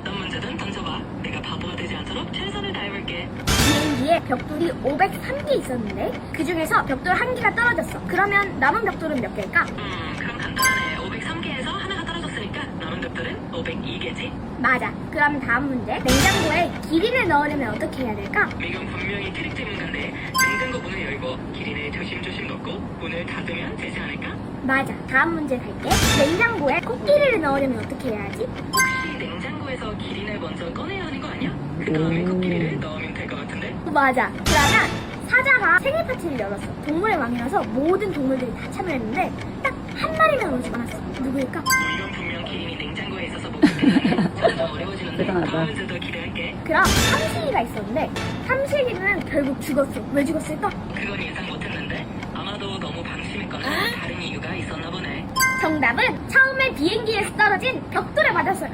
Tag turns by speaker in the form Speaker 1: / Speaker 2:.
Speaker 1: 어떤 문제든 던져봐. 내가 바보가 되지 않도록 최선을 다해볼게.
Speaker 2: 비행기에 벽돌이 503개 있었는데 그 중에서 벽돌 한 개가 떨어졌어. 그러면 남은 벽돌은 몇 개일까?
Speaker 1: 음, 그럼 간단하네. 503개에서 하나가 떨어졌으니까 남은 벽돌은 502개지.
Speaker 2: 맞아. 그럼 다음 문제. 냉장고에 기린을 넣으려면 어떻게 해야 될까?
Speaker 1: 이건 분명히 트릭 전문가인데 냉장고 문을 열고 기린을 조심조심 넣고 문을 닫으면 되지 않을까?
Speaker 2: 맞아. 다음 문제 갈게. 냉장고에 코끼리를 넣으려면 어떻게 해야지?
Speaker 1: 혹시 냉장고에서 기린을 먼저 꺼내야 하는 거 아니야? 그 다음에 코끼리를 넣으면 될 것 같은데?
Speaker 2: 맞아. 그러면 사자가 생일 파티를 열었어. 동물의 왕이라서 모든 동물들이 다 참여했는데 딱 한 마리만 오지 않았어. 누구일까?
Speaker 1: 뭐 이건 분명 기린이 냉장고에 있어서 못 찾겠네. 점점 어려워지는데
Speaker 3: 대단하다.
Speaker 1: 다음 문제도 기대할게.
Speaker 2: 그럼 삼식이가 있었는데 삼식이는 결국 죽었어. 왜 죽었을까?
Speaker 1: 그건 예상 못했는데
Speaker 2: 정답은 처음에 비행기에서 떨어진 벽돌에 맞았어요.